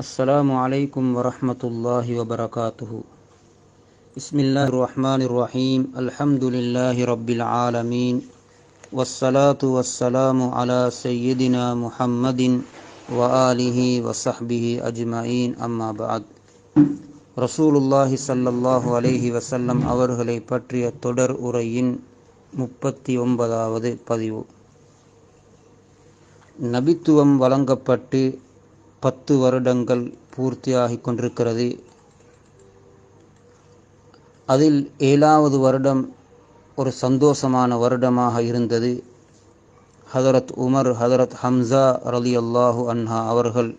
السلام عليكم ورحمة الله وبركاته بسم الله الرحمن الرحيم الحمد لله رب العالمين والصلاة والسلام على سيدنا محمد وآله وصحبه أجمعين أما بعد ரசூலுல்லாஹி ஸல்லல்லாஹு அலைஹி வஸல்லம் அவர்களை பற்றிய தொடர் உரையின் முப்பத்தி ஒன்பதாவது பதிவு நபித்துவம் வழங்கப்பட்டு பத்து வருடங்கள் பூர்த்தியாகி கொண்டிருக்கிறது. அதில் ஏழாவது வருடம் ஒரு சந்தோஷமான வருடமாக இருந்தது. ஹதரத் உமர் ஹதரத் ஹம்சா ரலி அல்லாஹு அன்ஹா அவர்கள்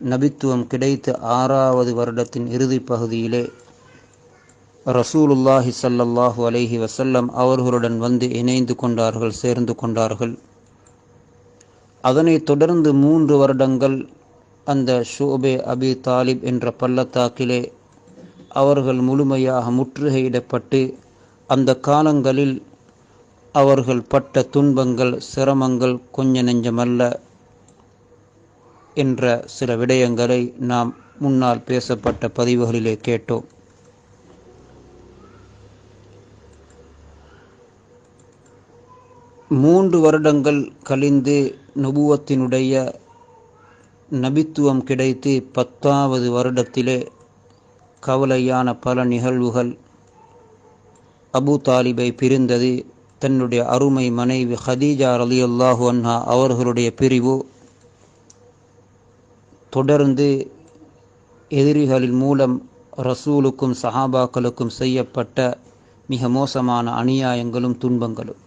நபித்துவம் கிடைத்த ஆறாவது வருடத்தின் இறுதி பகுதியிலே ரசூலுல்லாஹி சல்லல்லாஹு அலைஹி வசல்லம் அவர்களுடன் வந்து இணைந்து கொண்டார்கள் சேர்ந்து கொண்டார்கள். அதனைத் தொடர்ந்து மூன்று வருடங்கள் அந்த ஷோபே அபி தாலிப் என்ற பள்ளத்தாக்கிலே அவர்கள் முழுமையாக முற்றுகையிடப்பட்டு அந்த காலங்களில் அவர்கள் பட்ட துன்பங்கள் சிரமங்கள் கொஞ்ச நெஞ்சமல்ல என்ற சில விடயங்களை நாம் முன்னால் பேசப்பட்ட பதிவுகளிலே கேட்டோம். மூன்று வருடங்கள் கழிந்து நுபுவத்தினுடைய நபித்துவம் கிடைத்து பத்தாவது வருடத்திலே கவலையான பல நிகழ்வுகள் அபு தாலிபை பிரிந்தது. தன்னுடைய அருமை மனைவி ஹதீஜா அலி அல்லாஹு அன்ஹா அவர்களுடைய பிரிவு. தொடர்ந்து எதிரிகளின் மூலம் ரசூலுக்கும் சஹாபாக்களுக்கும் செய்யப்பட்ட மிக மோசமான அநியாயங்களும் துன்பங்களும்.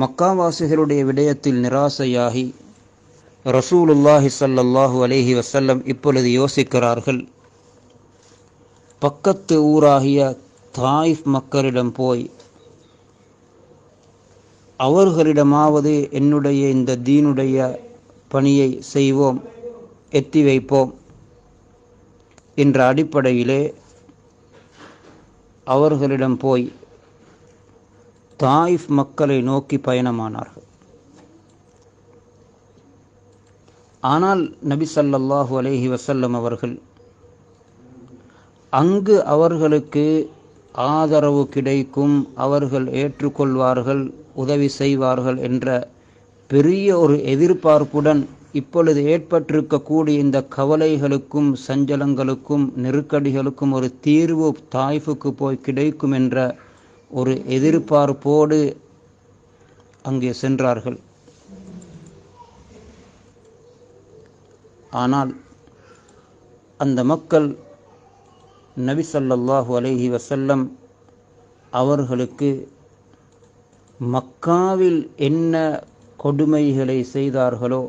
மக்காவாசிகளுடைய விடயத்தில் நிராசையாகி ரசூலுல்லாஹி சல்லல்லாஹு அலேஹி வசல்லம் இப்பொழுது யோசிக்கிறார்கள். பக்கத்து ஊராகிய தாயிஃப் மக்களிடம் போய் அவர்களிடமாவது என்னுடைய இந்த தீனுடைய பணியை செய்வோம் எத்தி வைப்போம் என்ற அடிப்படையிலே அவர்களிடம் போய் தாயிஃப் மக்களை நோக்கி பயணமானார்கள். ஆனால் நபி சல்லல்லாஹு அலேஹி வசல்லம் அவர்கள் அங்கு அவர்களுக்கு ஆதரவு கிடைக்கும் அவர்கள் ஏற்றுக்கொள்வார்கள் உதவி செய்வார்கள் என்ற பெரிய ஒரு எதிர்பார்ப்புடன் இப்பொழுது ஏற்பட்டிருக்கக்கூடிய இந்த கவலைகளுக்கும் சஞ்சலங்களுக்கும் நெருக்கடிகளுக்கும் ஒரு தீர்வு தாய்ஃபுக்கு போய் கிடைக்கும் என்ற ஒரு எதிர்பார்ப்போடு அங்கே சென்றார்கள். ஆனால் அந்த மக்கள் நபி சல்லல்லாஹு அலைஹி வசல்லம் அவர்களுக்கு மக்காவில் என்ன கொடுமைகளை செய்தார்களோ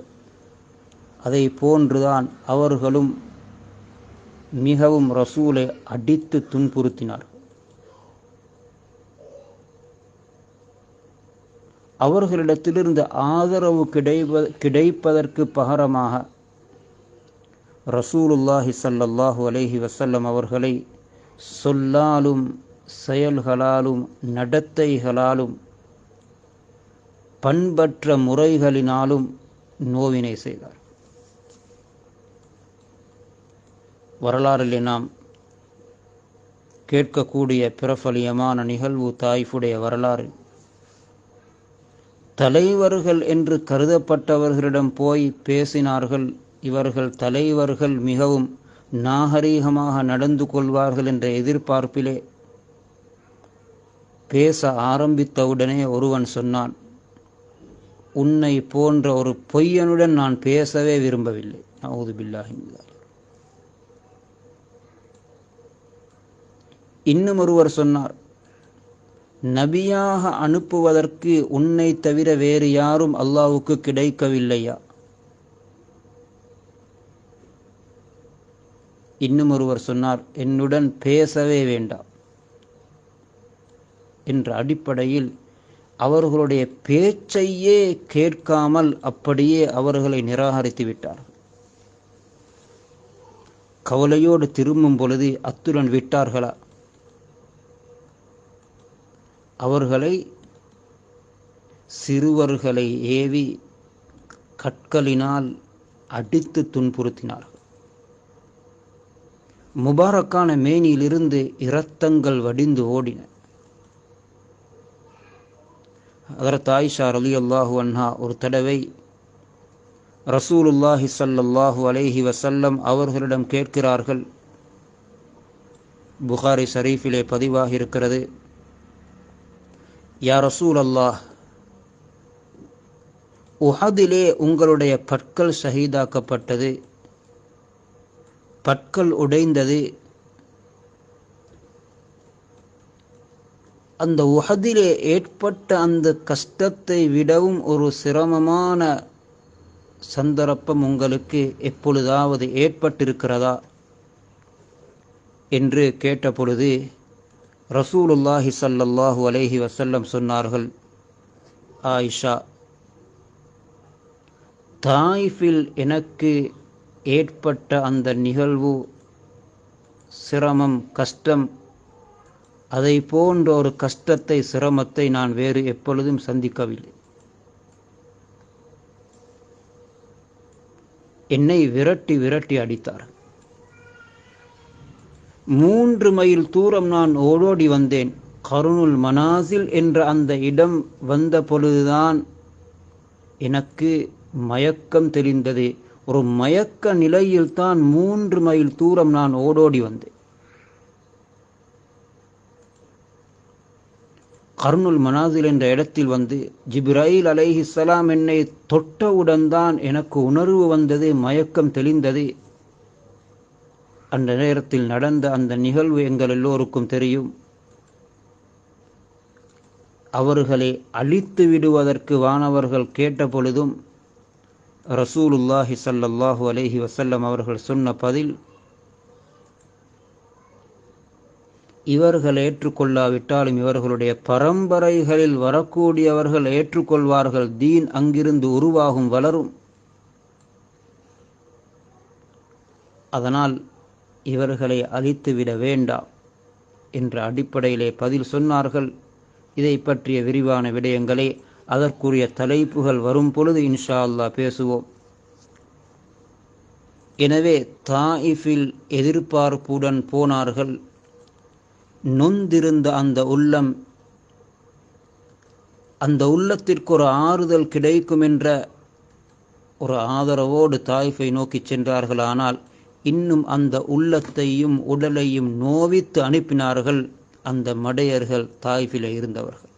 அதை போன்றுதான் அவர்களும் மிகவும் ரசூலை அடித்து துன்புறுத்தினார் அவர்களிடத்திலிருந்து ஆதரவு கிடைப்ப கிடைப்பதற்கு பகரமாக ரசூலுல்லாஹி சல்லல்லாஹு அலைஹி வசல்லம் அவர்களை சொல்லாலும் செயல்களாலும் நடத்தைகளாலும் பண்பற்ற முறைகளினாலும் நோவினை செய்தார். வரலாறிலே நாம் கேட்கக்கூடிய பிரபலியமான நிகழ்வு தாய்ஃபுடைய வரலாறு. தலைவர்கள் என்று கருதப்பட்டவர்களிடம் போய் பேசினார்கள். இவர்கள் தலைவர்கள் மிகவும் நாகரீகமாக நடந்து கொள்வார்கள் என்ற எதிர்பார்ப்பிலே பேச ஆரம்பித்தவுடனே ஒருவன் சொன்னான் உன்னை போன்ற ஒரு பொய்யனுடன் நான் பேசவே விரும்பவில்லை. அவுது பில்லாஹி இன்னும் ஒருவர் சொன்னார் நபியாக அனுப்புவதற்கு உன்னை தவிர வேறு யாரும் அல்லாவுக்கு கிடைக்கவில்லையா? இன்னும் ஒருவர் சொன்னார் என்னுடன் பேசவே வேண்டாம். என்ற அடிப்படையில் அவர்களுடைய பேச்சையே கேட்காமல் அப்படியே அவர்களை நிராகரித்து விட்டார் கவலையோடு திரும்பும் பொழுது அத்துடன் விட்டார்களா? அவர்களை சிறுவர்களை ஏவி கற்களினால் அடித்து துன்புறுத்தினார்கள். முபாரக்கான மேனியிலிருந்து இரத்தங்கள் வடிந்து ஓடின. அதரத் ஆயிஷா அலி அல்லாஹு அன்ஹா ஒரு தடவை ரசூலுல்லாஹி சல்லல்லாஹு அலேஹி வசல்லம் அவர்களிடம் கேட்கிறார்கள். புகாரி ஷரீஃபிலே பதிவாக இருக்கிறது. யா ரசூல் அல்லாஹ் உஹதிலே உங்களுடைய பற்கள் ஷஹீதாக்கப்பட்டது. பற்கள் உடைந்தது. அந்த உகதிலே ஏற்பட்ட அந்த கஷ்டத்தை விடவும் ஒரு சிரமமான சந்தர்ப்பம் உங்களுக்கு எப்பொழுதாவது ஏற்பட்டிருக்கிறதா? என்று கேட்டபொழுது ரசூலுல்லாஹி சல்லல்லாஹு அலேஹி வசல்லம் சொன்னார்கள் ஆயிஷா தாய்ஃபில் எனக்கு ஏற்பட்ட அந்த நிகழ்வு சிரமம் கஷ்டம் அதை போன்ற ஒரு கஷ்டத்தை சிரமத்தை நான் வேறு எப்பொழுதும் சந்திக்கவில்லை. என்னை விரட்டி விரட்டி அடித்தார் மூன்று மைல் தூரம் நான் ஓடோடி வந்தேன். கருணுல் மனாசில் என்ற அந்த இடம் வந்த பொழுதுதான் எனக்கு மயக்கம் தெரிந்தது ஒரு மயக்க நிலையில் தான் மூன்று மைல் தூரம் நான் ஓடோடி வந்தேன். கர்னுல் மனாசில் என்ற இடத்தில் வந்து ஜிப்ராயில் அலைஹிஸ்ஸலாம் என்னை தொட்டவுடன் தான் எனக்கு உணர்வு வந்தது மயக்கம் தெளிந்தது. அந்த நேரத்தில் நடந்த அந்த நிகழ்வு எங்கள் எல்லோருக்கும் தெரியும். அவர்களை அழித்து விடுவதற்கு வானவர்கள் கேட்ட பொழுதும் ரசூலுல்லாஹி சல்லல்லாஹு அலைஹி வசல்லம் அவர்கள் சொன்ன பதில் இவர்கள் ஏற்றுக்கொள்ளாவிட்டாலும் இவர்களுடைய பரம்பரைகளில் வரக்கூடியவர்கள் ஏற்றுக்கொள்வார்கள். தீன் அங்கிருந்து உருவாகும் வளரும். அதனால் இவர்களை அழித்துவிட வேண்டாம் என்ற அடிப்படையிலே பதில் சொன்னார்கள். இதை பற்றிய விரிவான விடயங்களை அதற்குரிய தலைப்புகள் வரும் பொழுது இன்ஷா அல்லா பேசுவோம். எனவே தாயிஃபில் எதிர்பார்ப்புடன் போனார்கள். நொந்திருந்த அந்த உள்ளம் அந்த உள்ளத்திற்கு ஒரு ஆறுதல் கிடைக்கும் என்ற ஒரு ஆதரவோடு தாய்ஃபை நோக்கி சென்றார்கள். ஆனால் இன்னும் அந்த உள்ளத்தையும் உடலையும் நோவித்து அனுப்பினார்கள் அந்த மடையர்கள் தாய்ஃபில இருந்தவர்கள்.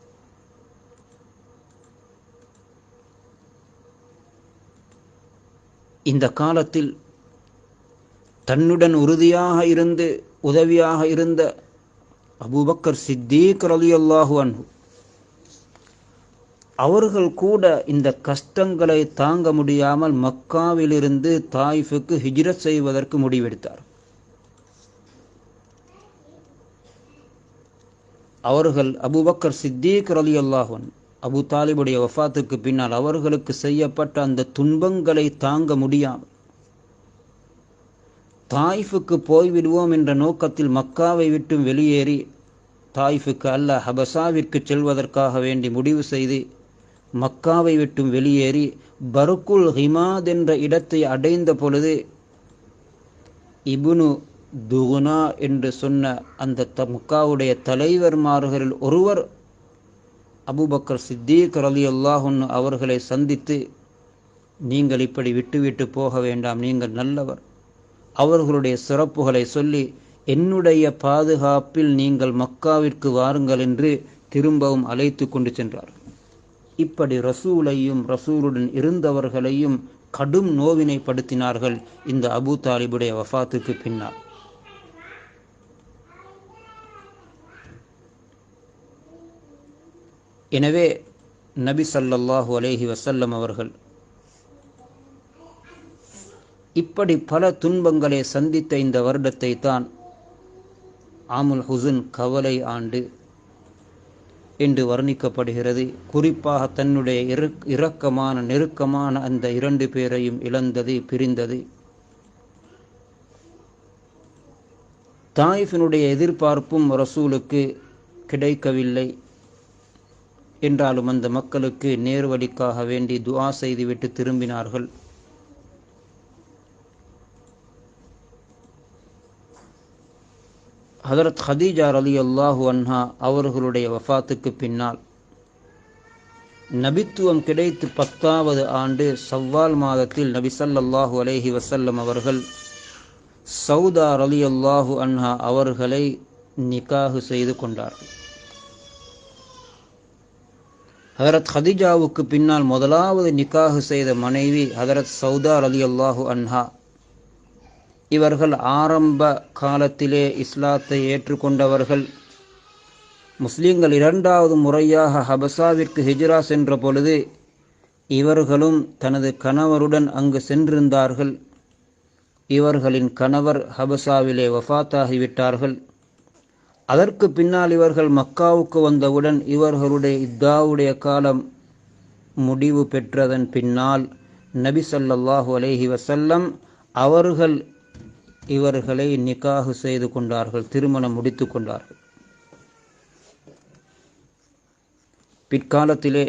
இந்த காலத்தில் தன்னுடன் உறுதியாக இருந்து உதவியாக இருந்த அபுபக்கர் சித்தீக் ரலி அல்லாஹு அன்ஹு. அவர்கள் கூட இந்த கஷ்டங்களை தாங்க முடியாமல் மக்காவிலிருந்து தாய்ஃபுக்கு ஹிஜ்ரத் செய்வதற்கு முடிவெடுத்தார். அவர்கள் அபுபக்கர் சித்தீக் ரலி அல்லாஹன் அபு தாலிபுடைய வஃபாத்துக்கு பின்னால் அவர்களுக்கு செய்யப்பட்ட அந்த துன்பங்களை தாங்க முடியாமல் தாய்ஃபுக்கு போய்விடுவோம் என்ற நோக்கத்தில் மக்காவை விட்டும் வெளியேறி தாய்ஃபுக்கு அல்ல ஹபசாவிற்கு செல்வதற்காக வேண்டி முடிவு செய்து மக்காவை விட்டும் வெளியேறி பருக்குல் ஹிமாத் என்ற இடத்தை அடைந்த பொழுது இபுனு துகுனா என்று சொன்ன அந்த த மக்காவுடைய தலைவர்மார்களில் ஒருவர் அபுபக்கர் சித்தீக் அலி அல்லாஹுன்னு அவர்களை சந்தித்து நீங்கள் இப்படி விட்டுவிட்டு போக வேண்டாம் நீங்கள் நல்லவர். அவர்களுடைய சிறப்புகளை சொல்லி என்னுடைய பாதுகாப்பில் நீங்கள் மக்காவிற்கு வாருங்கள் என்று திரும்பவும் அழைத்து கொண்டு சென்றார். இப்படி ரசூலையும் ரசூலுடன் இருந்தவர்களையும் கடும் நோவினைப்படுத்தினார்கள் இந்த அபு தாலிபுடைய வஃபாத்துக்கு பின்னால். எனவே நபி சல்லல்லாஹு அலேஹி வசல்லம் அவர்கள் இப்படி பல துன்பங்களை சந்தித்த இந்த வருடத்தை தான் ஆமுல் ஹுசன் கவலை ஆண்டு என்று வர்ணிக்கப்படுகிறது. குறிப்பாக தன்னுடைய இரக்கமான நெருக்கமான அந்த இரண்டு பேரையும் இழந்தது பிரிந்தது. தாயிஃபினுடைய எதிர்பார்ப்பும் ரசூலுக்கு கிடைக்கவில்லை. என்றாலும் அந்த மக்களுக்கு நேர்வழிக்காக வேண்டி துவா செய்துவிட்டு திரும்பினார்கள். ஹதரத் ஹதீஜார் அலி அல்லாஹு அன்ஹா அவர்களுடைய வஃபாத்துக்கு பின்னால் நபித்துவம் கிடைத்து பத்தாவது ஆண்டு சவ்வால் மாதத்தில் நபி சல்லாஹூ அலேஹி வசல்லம் அவர்கள் சவுதார் அலி அல்லாஹு அன்ஹா அவர்களை நிக்காகு செய்து கொண்டார்கள் ஹதரத் ஹதிஜாவுக்கு பின்னால் முதலாவது நிக்காஹு செய்த மனைவி ஹதரத் சௌதார் அலி அல்லாஹு அன்ஹா. இவர்கள் ஆரம்ப காலத்திலே இஸ்லாத்தை ஏற்றுக்கொண்டவர்கள். முஸ்லீம்கள் இரண்டாவது முறையாக ஹபசாவிற்கு ஹிஜ்ரா சென்ற பொழுது இவர்களும் தனது கணவருடன் அங்கு சென்றிருந்தார்கள். இவர்களின் கணவர் ஹபசாவிலே வஃத்தாகிவிட்டார்கள். அதற்கு பின்னால் இவர்கள் மக்காவுக்கு வந்தவுடன் இவர்களுடைய இத்தாவுடைய காலம் முடிவு பெற்றதன் பின்னால் நபி சல்லாஹு அலேஹி வசல்லம் அவர்கள் இவர்களை நிக்காகு செய்து கொண்டார்கள் திருமணம் முடித்து கொண்டார்கள். பிற்காலத்திலே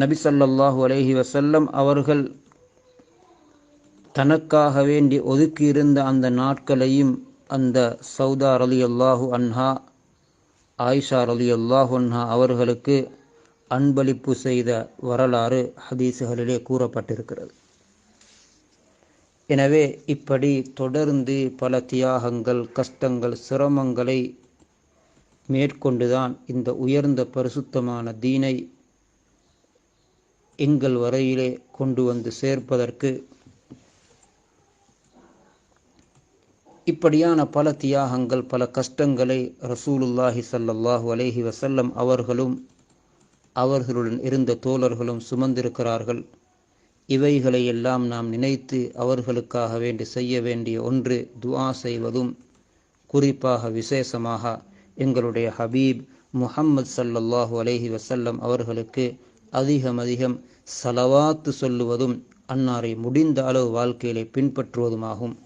நபி சல்லாஹூ அலைஹி வசல்லம் அவர்கள் தனக்காக வேண்டி ஒதுக்கியிருந்த அந்த நாட்களையும் அந்த சௌதா அலி அல்லாஹு அன்ஹா ஆயிஷா அலி அல்லாஹு அன்ஹா அவர்களுக்கு அன்பளிப்பு செய்த வரலாறு ஹதீஸுகளிலே கூறப்பட்டிருக்கிறது. எனவே இப்படி தொடர்ந்து பல தியாகங்கள் கஷ்டங்கள் சிரமங்களை மேற்கொண்டுதான் இந்த உயர்ந்த பரிசுத்தமான தீனை எங்கள் வரையிலே கொண்டு வந்து சேர்ப்பதற்கு இப்படியான பல தியாகங்கள் பல கஷ்டங்களை ரசூலுல்லாஹி ஸல்லல்லாஹு அலைஹி வசல்லம் அவர்களும் அவர்களுடன் இருந்த தோழர்களும் சுமந்திருக்கிறார்கள். இவைகளை எல்லாம் நாம் நினைத்து அவர்களுக்காக வேண்டி செய்ய வேண்டிய ஒன்று துஆ செய்வதும் குறிப்பாக விசேஷமாக எங்களுடைய ஹபீப் முஹம்மது சல்லல்லாஹு அலைஹி வசல்லம் அவர்களுக்கு அதிகம் அதிகம் சலவாத்து சொல்லுவதும் அன்னாரை முடிந்த அளவு வாழ்க்கையிலே பின்பற்றுவதுமாகும்.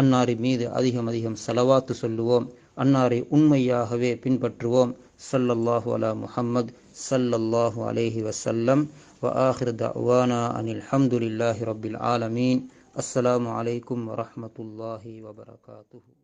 அன்னாரி மீது அதிகம் அதிகம் செலவாத்து சொல்லுவோம். அன்னாரை உண்மையாகவே பின்பற்றுவோம். சல்லல்லாஹு அலா முஹம்மத் சல்லல்லாஹு அலைஹி வசல்லம் வ ஆஹிர் தவானா அனில் ஹம்துலில்லாஹி ரப்பில் ஆலமீன். அஸ்ஸலாமு அலைக்கும் வரஹ்மத்துல்லாஹி வபரகாத்துஹு.